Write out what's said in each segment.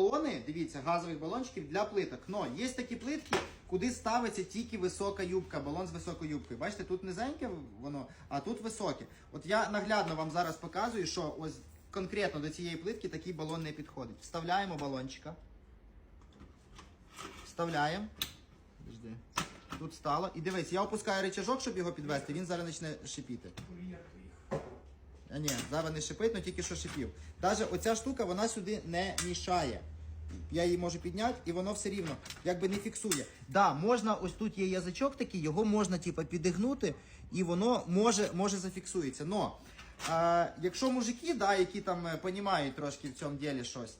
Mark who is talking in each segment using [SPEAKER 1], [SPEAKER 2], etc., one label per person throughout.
[SPEAKER 1] балони, дивіться, газових балончиків для плиток. Но є такі плитки, куди ставиться тільки висока юбка, балон з високою юбкою. Бачите, тут низеньке воно, а тут високе. От я наглядно вам зараз показую, що ось конкретно до цієї плитки такий балон не підходить. Вставляємо балончика. Вставляємо. Тут стало. І дивись, я опускаю рычажок, щоб його підвести, він зараз почне шипіти. А ні, зараз не шипить, але тільки що шипів. Навіть оця штука вона сюди не мішає. Я її можу підняти, і воно все рівно якби не фіксує. Да, можна, ось тут є язичок такий, його можна типу, підігнути, і воно може, може зафіксується. Но е, якщо мужики, да, які там е, понімають трошки в цьому ділі щось,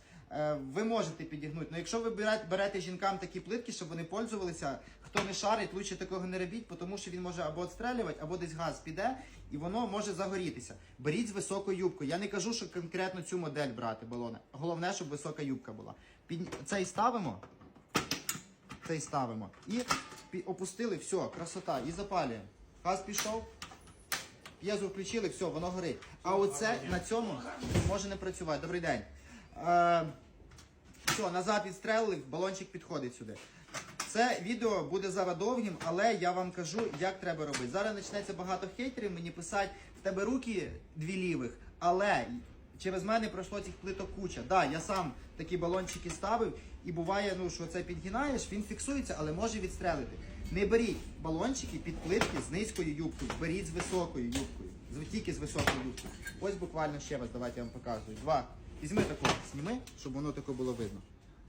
[SPEAKER 1] ви можете підігнути. Но якщо ви берете, берете жінкам такі плитки, щоб вони пользувалися, хто не шарить, лучше такого не робіть, тому що він може або відстрелювати, або десь газ піде, і воно може загорітися. Беріть з високою юбкою. Я не кажу, що конкретно цю модель брати балони. Головне, щоб висока юбка була. Під... Цей ставимо, цей ставимо. І опустили, все, красота. І запалюємо. Газ пішов. П'єзу включили, все, воно горить. А оце на цьому може не працювати. Добрий день. Е, все, назад відстрелили, балончик підходить сюди. Це відео буде зараз але я вам кажу, як треба робити. Зараз почнеться багато хейтерів мені писати, в тебе руки дві лівих, але через мене пройшло цих плиток куча. Да, я сам такі балончики ставив, і буває, ну що це підгинаєш, він фіксується, але може відстрелити. Не беріть балончики під плитки з низькою юбкою, беріть з високою юбкою. Тільки з високою юбкою. Ось буквально ще раз, давайте я вам показую. Два. Візьми таку, зніми, щоб воно таке було видно.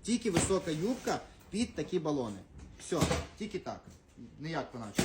[SPEAKER 1] Тільки висока юбка під такі балони. Все, тільки так. Ніяк по-наче.